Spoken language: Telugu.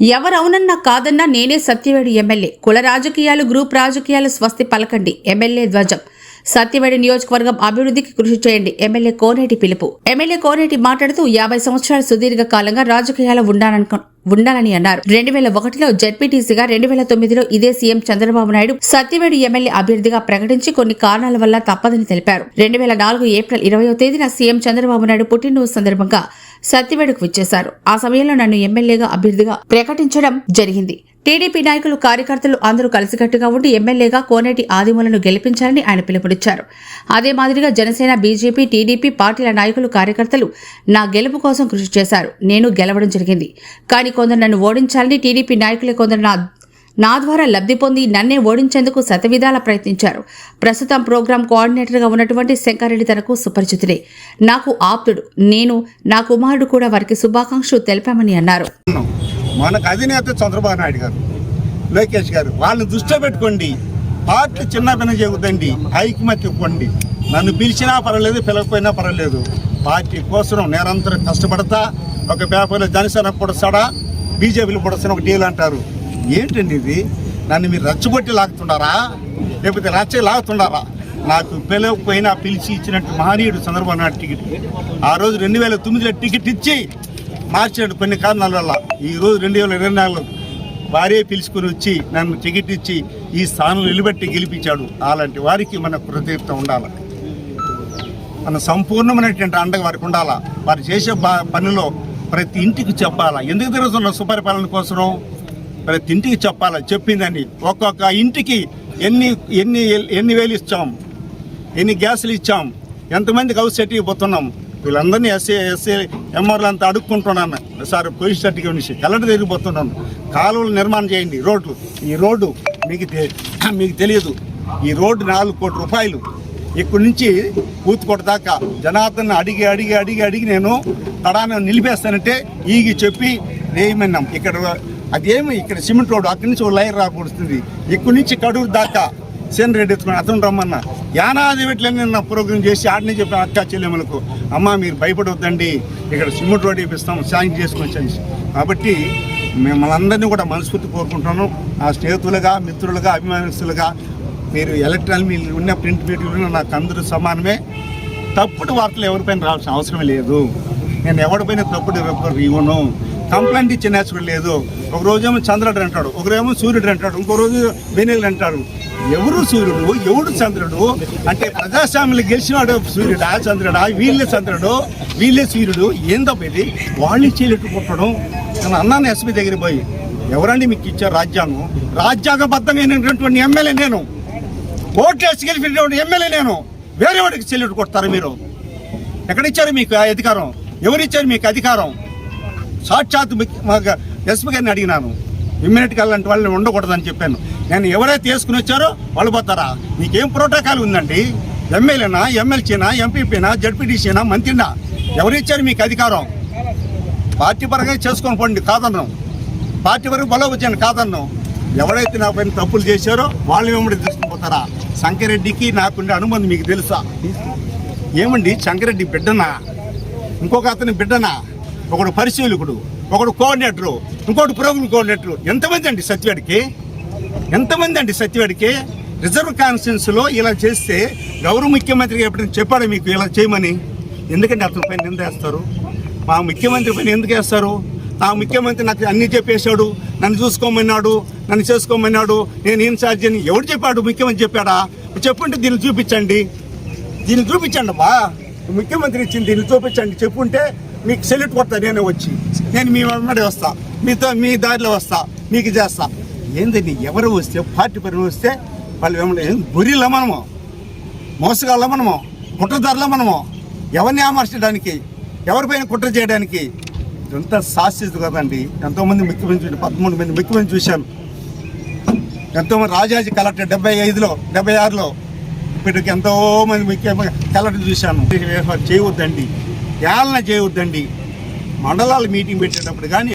ఎవరవునన్నా కాదన్నా నేనే సత్యవేడు ఎమ్మెల్యే. కుల రాజకీయాలు గ్రూప్ రాజకీయాలు స్వస్తి పలకండి. ఎమ్మెల్యే ధ్వజం. సత్యవేడి నియోజకవర్గం అభివృద్ధికి కృషి చేయండి. ఎమ్మెల్యే కోనేటి పిలుపు. ఎమ్మెల్యే కోనేటి మాట్లాడుతూ యాభై సంవత్సరాల సుదీర్ఘ కాలంగా రాజకీయాలు ఉండాలనుకో ఉండాలని అన్నారు. రెండు వేల ఒకటిలో జెడ్పీటీసీగా రెండు వేల తొమ్మిదిలో ఇదే సీఎం చంద్రబాబు నాయుడు సత్యవేడు ఎమ్మెల్యే అభ్యర్థిగా ప్రకటించి కొన్ని కారణాల వల్ల తప్పదని తెలిపారు. రెండు వేల నాలుగు ఏప్రిల్ ఇరవయో తేదీన సీఎం చంద్రబాబు నాయుడు పుట్టినరోజు సందర్భంగా సత్యవేడుకు విచ్చేశారు. ఆ సమయంలో నన్ను ఎమ్మెల్యేగా అభ్యర్థిగా ప్రకటించడం జరిగింది. టీడీపీ నాయకులు కార్యకర్తలు అందరూ కలిసికట్టుగా ఉండి ఎమ్మెల్యేగా కోనేటి ఆదిమూలను గెలిపించాలని ఆయన పిలుపునిచ్చారు. అదే మాదిరిగా జనసేన బీజేపీ టీడీపీ పార్టీల నాయకులు కార్యకర్తలు నా గెలుపు కోసం కృషి చేశారు. నేను గెలవడం జరిగింది. కానీ కొందరు నన్ను ఓడించాలని టీడీపీ నాయకులే కొందరు నా నా ద్వారా లబ్ధి పొంది నన్నే ఓడించేందుకు శతవిధాల ప్రయత్నించారు. ప్రస్తుతం ప్రోగ్రాం కోఆర్డినేటర్గా ఉన్నటువంటి శంకరెడ్డి తనకు సుపరిచితుడే. నాకు ఆప్తుడు. నేను నా కుమారుడు కూడా వారికి శుభాకాంక్షలు తెలిపామని అన్నారు. మనకు అధినేత చంద్రబాబు నాయుడు గారు లోకేష్ గారు వాళ్ళని దృష్టిలో పెట్టుకోండి. పార్టీ చిన్న పని చెబుతండి. ఐక్యమత్య ఇవ్వండి. నన్ను పిలిచినా పర్వాలేదు పిలకపోయినా పర్వాలేదు. పార్టీ కోసం నిరంతరం కష్టపడతా ఒక పేపర్లో జనసేన పొడసాడా బీజేపీలు పొడస్తాను ఒక డీల్ అంటారు. ఏంటండి ఇది? నన్ను మీరు రచ్చగొట్టి లాగుతున్నారా? లేకపోతే రచ్చ లాగుతున్నారా? నాకు పిలవకపోయినా పిలిచి ఇచ్చినట్టు మహనీయుడు చంద్రబాబు నాయుడు టికెట్. ఆ రోజు రెండు వేల తొమ్మిదిలో టికెట్ ఇచ్చి మార్చాడు కొన్ని కారణాల వల్ల. ఈ రోజు రెండు వేల ఇరవై నాలుగులో వారే పిలుచుకుని వచ్చి నన్ను టికెట్ ఇచ్చి ఈ స్థానం నిలబెట్టి గెలిపించాడు. అలాంటి వారికి మన కృతజ్ఞత ఉండాలి? మన సంపూర్ణమైనటువంటి అండగా వారికి ఉండాలా? వారు చేసే పనిలో ప్రతి ఇంటికి చెప్పాలా? ఎందుకు తిరుగుతున్న సుపరిపాలన కోసం ప్రతి ఇంటికి చెప్పాలా? చెప్పిందని. ఒక్కొక్క ఇంటికి ఎన్ని ఎన్ని ఎన్ని వేలు ఇచ్చాం? ఎన్ని గ్యాసులు ఇచ్చాం? ఎంతమందికి హౌస్ సర్టిఫికేట్ పోతున్నాం వీళ్ళందరినీ ఎస్ఏ ఎస్ఏ ఎంఆర్లు అంతా అడుక్కుంటున్నాను సార్ పొజిషన్ సర్టిఫికేట్ నుంచి కలెక్టర్ దగ్గరికి పోతున్నాను కాలువలు నిర్మాణం చేయండి రోడ్లు. ఈ రోడ్డు మీకు తె- మీకు తెలియదు. ఈ రోడ్డు నాలుగు కోట్ల రూపాయలు. ఇక్కడి నుంచి కూతుకోట దాకా జనార్దన్ అడిగి అడిగి అడిగి అడిగి నేను తడాన్ని నిలిపేస్తానంటే ఈగి చెప్పి వేయమన్నాం ఇక్కడ అదేమి ఇక్కడ సిమెంట్ రోడ్డు అక్కడి నుంచి ఒక లైర్ రాకూడుతుంది ఇక్కడి నుంచి కడూరు దాకా సేన్ రెడ్డి ఎత్తుకుని అతను రమ్మన్నా. యానాది పెట్లని నిన్న ప్రోగ్రామ్ చేసి ఆడని చెప్పిన అక్క చెల్లెములకు అమ్మ మీరు భయపడవద్దండి ఇక్కడ సిమెంట్ రోడ్ ఇప్పిస్తాం సాయం చేసుకొచ్చాను కాబట్టి మిమ్మల్ని అందరినీ కూడా మనస్ఫూర్తి కోరుకుంటున్నాను. ఆ స్నేహితులుగా మిత్రులుగా అభిమానులుగా మీరు ఎలక్ట్రానిక్ మీరు ఉన్న ప్రింట్ మీడియాలో నాకు అందరూ సమానమే. తప్పుడు వార్తలు ఎవరిపైన రావాల్సిన అవసరం లేదు. నేను ఎవరిపైన తప్పుడు రిపోర్ట్ ఇవ్వను. కంప్లైంట్ ఇచ్చే నేచురల్ లేదు. ఒక రోజేమో చంద్రుడు అంటాడు ఒకరేమో సూర్యుడు అంటాడు ఇంకో రోజు వెన్నెలు అంటాడు. ఎవరు సూర్యుడు? ఎవడు చంద్రుడు? అంటే ప్రజాస్వామ్యం గెలిచినాడు సూర్యుడా చంద్రుడా? వీళ్ళే చంద్రుడు వీళ్ళే సూర్యుడు. ఏందబ్బ ఇది? వాళ్ళు చేయలేట్టు కొట్టడం. నేను అన్నాను ఎస్పీ దగ్గర పోయి ఎవరండి మీకు ఇచ్చారు రాజ్యాంగం? రాజ్యాంగబద్ధమైనటువంటి ఎమ్మెల్యే నేను. ఓట్లేసి గెలిపినటువంటి ఎమ్మెల్యే నేను. వేరే వాడికి చెల్లెట్టు కొడతారు మీరు. ఎక్కడ ఇచ్చారు మీకు ఆ అధికారం? ఎవరిచ్చారు మీకు అధికారం? సాక్షాత్ ముఖ్య- ఎస్పీ గారిని అడిగినాను. ఇమ్మీడియట్గా అలాంటి వాళ్ళని ఉండకూడదని చెప్పాను. నేను ఎవరైతే తీసుకుని వచ్చారో వాళ్ళు పోతారా? మీకేం ప్రోటోకాల్ ఉందండి? ఎమ్మెల్యేనా ఎమ్మెల్సీనా ఎంపీపీనా జడ్పీటీసీనా మంత్రినా? ఎవరిచ్చారు మీకు అధికారం? పార్టీ పరంగా చేసుకొని పోండి కాదన్నాం. పార్టీ వరకు బలవచ్చాను కాదన్నాం. ఎవరైతే నా పైన తప్పులు చేశారో వాళ్ళు తీసుకొని పోతారా? శంకరెడ్డికి నాకుండే అనుబంధం మీకు తెలుసా? ఏమండి? శంకరెడ్డి బిడ్డనా? ఇంకొక అతని బిడ్డనా? ఒకడు పరిశీలకుడు ఒకడు కోఆర్డినేటరు ఇంకోటి ప్రోగ్రామ్ కోఆర్డినేటరు. ఎంతమంది అండి సత్యవాడికి? ఎంతమంది అండి సత్యవాడికి? రిజర్వ్ కాన్స్టిట్యూన్సీలో ఇలా చేస్తే గౌరవ ముఖ్యమంత్రికి ఎప్పుడైనా చెప్పాడు మీకు ఇలా చేయమని? ఎందుకంటే అతని పైన నింద వేస్తారు? మా ముఖ్యమంత్రి పైన ఎందుకు వేస్తారు? నా ముఖ్యమంత్రి నాకు అన్ని చెప్పేశాడు నన్ను చూసుకోమన్నాడు నన్ను చేసుకోమన్నాడు నేను ఇన్ఛార్జ్ అని ఎవడు చెప్పాడు? ముఖ్యమంత్రి చెప్పాడా? చెప్పుంటే దీన్ని చూపించండి. దీన్ని చూపించండి బా ముఖ్యమంత్రి ఇచ్చింది దీన్ని చూపించండి. చెప్పుంటే మీకు సెల్యూట్ కొడతా నేను వచ్చి. నేను మీ వెంబడి వస్తా. మీతో మీ దారిలో వస్తా. మీకు చేస్తా. ఏందండి ఎవరు వస్తే పార్టీ పని వస్తే వాళ్ళు వెంబడి ఏం మనము. మోసగాళ్ళ మనము. కుట్రదారుల మనము. ఎవరిని ఆమర్చడానికి ఎవరిపైన కుట్ర చేయడానికి? ఇదంతా శాస్త్రీయత కదండి. ఎంతోమంది ముఖ్యమంత్రి పదమూడు మంది ముఖ్యమంత్రి చూశాను ఎంతోమంది రాజాజీ కలెక్టర్ డెబ్బై ఐదులో డెబ్బై ఆరులో. ఇప్పటికి ఎంతోమంది ముఖ్య కలెక్టర్ చూశాను. చేయవద్దండి ఏళ్ళన చేయొద్దండి. మండలాల మీటింగ్ పెట్టేటప్పుడు కానీ